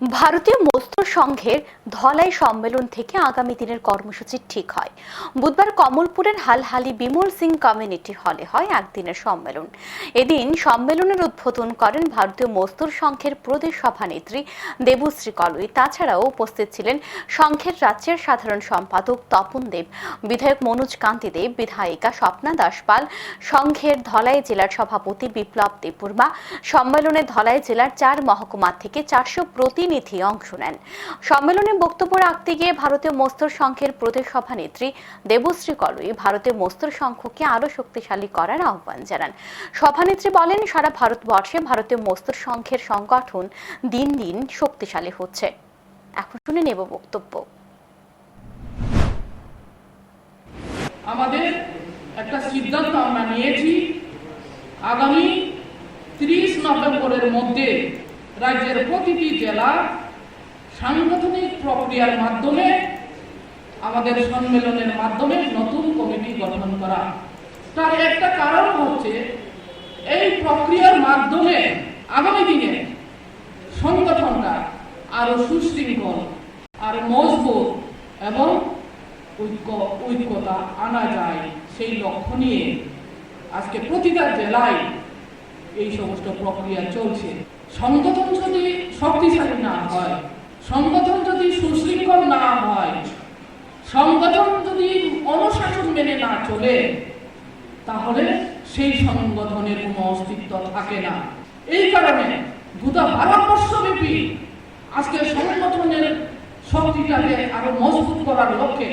ভারতীয় মজদুর সংঘের ধলাই সম্মেলন থেকে আগামী দিনের কর্মসূচি ঠিক হয়। বুধবার কমলপুরের হালহালি বিমল সিং কমিউনিটি হলে হয় একদিনের সম্মেলন। এদিন সম্মেলনের উদ্বোধন করেন ভারতীয় মজদুর সংঘের প্রদেশ সভানেত্রী দেবশ্রী কলই। তাছাড়াও উপস্থিত ছিলেন সংঘের রাজ্যের সাধারণ সম্পাদক তপন দেব, বিধায়ক মনোজ কান্তি দেব বিধায়িকা স্বপ্না দাসপাল, সংঘের ধলাই জেলার সভাপতি বিপ্লব দেববর্মা, সম্মেলনে ধলাই জেলার চার মহকুমা থেকে চারশো প্রতিনিধি অংশ নেন। সম্মেলনে বক্তব্য রাখতে গিয়ে ভারতীয় মস্তর সংঘের প্রদেশ সভানেত্রী দেবশ্রী কলই ভারতীয় মস্তর সংঘকে আরও শক্তিশালী করার আহ্বান জানান। সভানেত্রী বলেন, সারা ভারতবর্ষে ভারতীয় মস্তর সংঘের সংগঠন দিন দিন শক্তিশালী হচ্ছে। এখন শুনে নেব বক্তব্য। আমাদের একটা সিদ্ধান্ত আমরা নিয়েছি। আগামী তিরিশ নভেম্বরের মধ্যে রাজ্যের প্রতিটি জেলা সাংগঠনিক প্রক্রিয়ার মাধ্যমে আমাদের সম্মেলনের মাধ্যমে নতুন কমিটি গঠন করা। তার একটা কারণ হচ্ছে, এই প্রক্রিয়ার মাধ্যমে আগামী দিনে সংগঠনটা আরও সুশৃঙ্খল আর মজবুত এবং ঐক্য, ঐক্যতা আনা যায় সেই লক্ষ্য নিয়ে আজকে প্রতিটা জেলায় এই সমস্ত প্রক্রিয়া চলছে। সংগঠন যদি শক্তিশালী না হয়, সংগঠন যদি সুশৃঙ্খল না হয়, সংগঠন যদি অনুশাসন মেনে না চলে, তাহলে সেই সংগঠনের কোনো অস্তিত্ব থাকে না। এই কারণে গোটা ভারতবর্ষব্যাপী আজকে সংগঠনের শক্তিটাকে আরও মজবুত করার লক্ষ্যে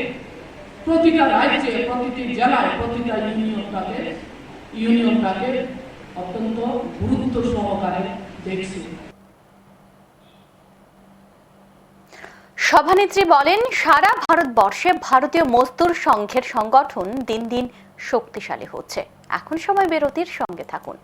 প্রতিটা রাজ্যে, প্রতিটি জেলায়, প্রতিটা ইউনিয়নটাকে ইউনিয়নটাকে অত্যন্ত গুরুত্ব সহকারে দেখছি। সভানেত্রী বলেন, সারা ভারতবর্ষে ভারতীয় মজদুর সংঘের সংগঠন দিন দিন শক্তিশালী হচ্ছে। এখন সময় বিরতির সঙ্গে থাকুন।